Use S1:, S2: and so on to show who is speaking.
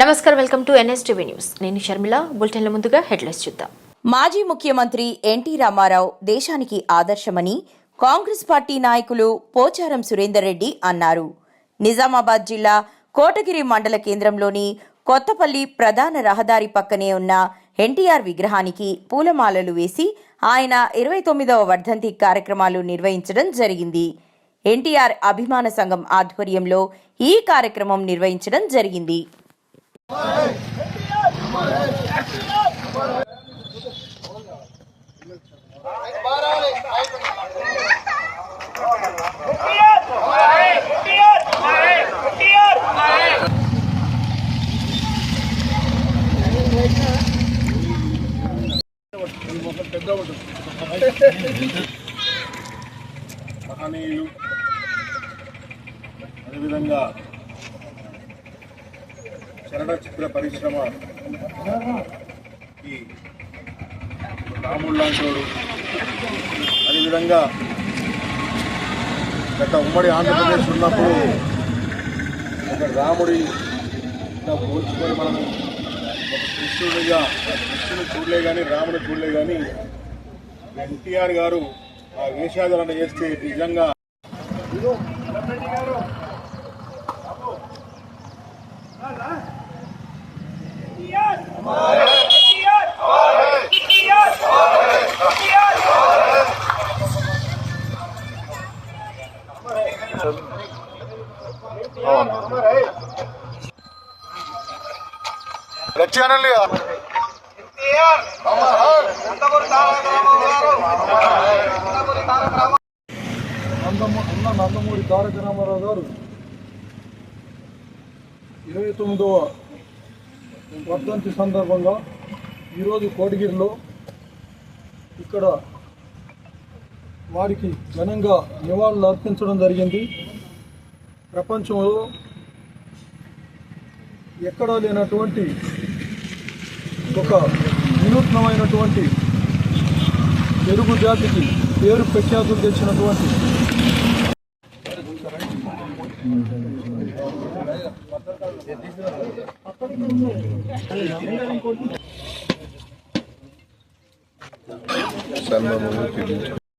S1: నమస్కారం welcome to NSTV news. నేను షర్మిల. బులెటిన్ల ముందుగా హెడ్లైన్స్ చూద్దాం.
S2: మాజీ ముఖ్యమంత్రి ఎన్టీ రామారావు దేశానికి ఆదర్శమని కాంగ్రెస్ పార్టీ నాయకులు పోచారం సురేందర్ రెడ్డి అన్నారు. నిజామాబాద్ జిల్లా కోటగిరి మండల కేంద్రంలోని కొత్తపల్లి ప్రధాన రహదారి పక్కనే ఉన్న ఎన్టీఆర్ విగ్రహానికి పూలమాలలు వేసి ఆయన ఇరవై తొమ్మిదవ వర్ధంతి కార్యక్రమాలు నిర్వహించడం జరిగింది. ఎన్టీఆర్ అభిమాన సంఘం ఆధ్వర్యంలో ఈ కార్యక్రమం నిర్వహించడం జరిగింది.
S3: మహనీయులు అదేవిధంగా చలనచిత్ర పరిశ్రమ ఈ రాముడు లాంటివాడు అదేవిధంగా గత ఉమ్మడి ఆంధ్రప్రదేశ్ ఉన్నప్పుడు ఒక రాముడి పోల్చుకొని మనము ఒక కృష్ణుడిగా కృష్ణుని చూడలే కానీ రాముడు చూడలే కానీ ఎన్టీఆర్ గారు ఆ వేషాధారణ చేస్తే నిజంగా రచనలు
S4: నందము అన్న నందమూరి తారక రామారావు గారు ఇరవై తొమ్మిదవ వర్ధంతి సందర్భంగా ఈరోజు కోటగిరిలో ఇక్కడ వారికి ఘనంగా నివాళులు అర్పించడం జరిగింది. ప్రపంచంలో ఎక్కడా లేనటువంటి ఒక వినూత్నమైనటువంటి తెలుగు జాతికి పేరు ప్రఖ్యాతులు తెచ్చినటువంటి